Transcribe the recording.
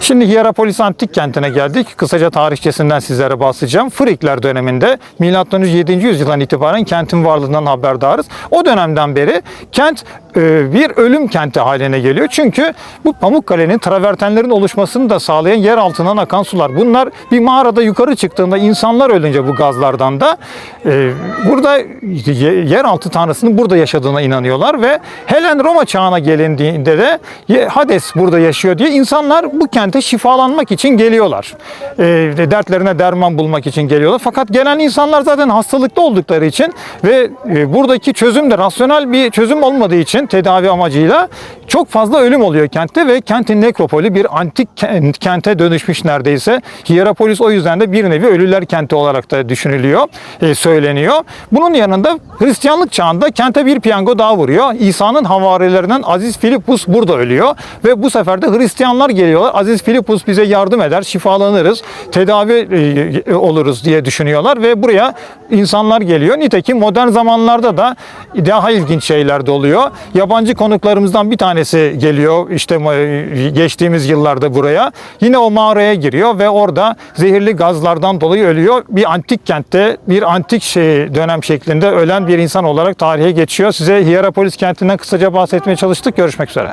Şimdi Hierapolis Antik Kenti'ne geldik. Kısaca tarihçesinden sizlere bahsedeceğim. Frikler döneminde M.Ö. 7. yüzyıldan itibaren kentin varlığından haberdarız. O dönemden beri kent e, bir ölüm kenti haline geliyor. Çünkü bu Pamukkale'nin travertenlerin oluşmasını da sağlayan yer altından akan sular. Bunlar bir mağarada yukarı çıktığında insanlar ölünce bu gazlardan da e, burada ye- yeraltı tanrısının burada yaşadığına inanıyorlar ve Helen Roma çağına gelindiğinde de Hades burada yaşıyor diye insanlar bu kente şifalanmak için geliyorlar. E, dertlerine derman bulmak için geliyorlar. Fakat gelen insanlar zaten hastalıklı oldukları için ve e, buradaki çözüm de rasyonel bir çözüm olmadığı için tedavi amacıyla çok fazla ölüm oluyor kentte ve kentin nekropoli bir antik kent- kente dönüşmüş neredeyse. Hierapolis o yüzden de bir nevi ölüler kenti olarak da düşünülüyor, e, söyleniyor. Bunun yanında Hristiyanlık çağında kente bir piyango daha vuruyor. İsa'nın havarilerinden Aziz Filipus burada ölüyor ve bu sefer de Hristiyanlar geliyorlar. Aziz Filipus bize yardım eder, şifalanırız, tedavi e, oluruz diye düşünüyorlar ve buraya insanlar geliyor. Nitekim modern zamanlarda da daha ilginç şeyler de oluyor. Yabancı konuklarımızdan bir tanesi geliyor işte e, geçtiğimiz yıllarda buraya. Yine o mağaraya giriyor ve orada zehirli gazlardan dolayı ölüyor. Bir antik kentte bir antik şey dönem şeklinde ölen bir insan olarak tarihe geçiyor. Size Hierapolis kentinden kısaca bahsetmeye çalıştık. Görüşmek üzere.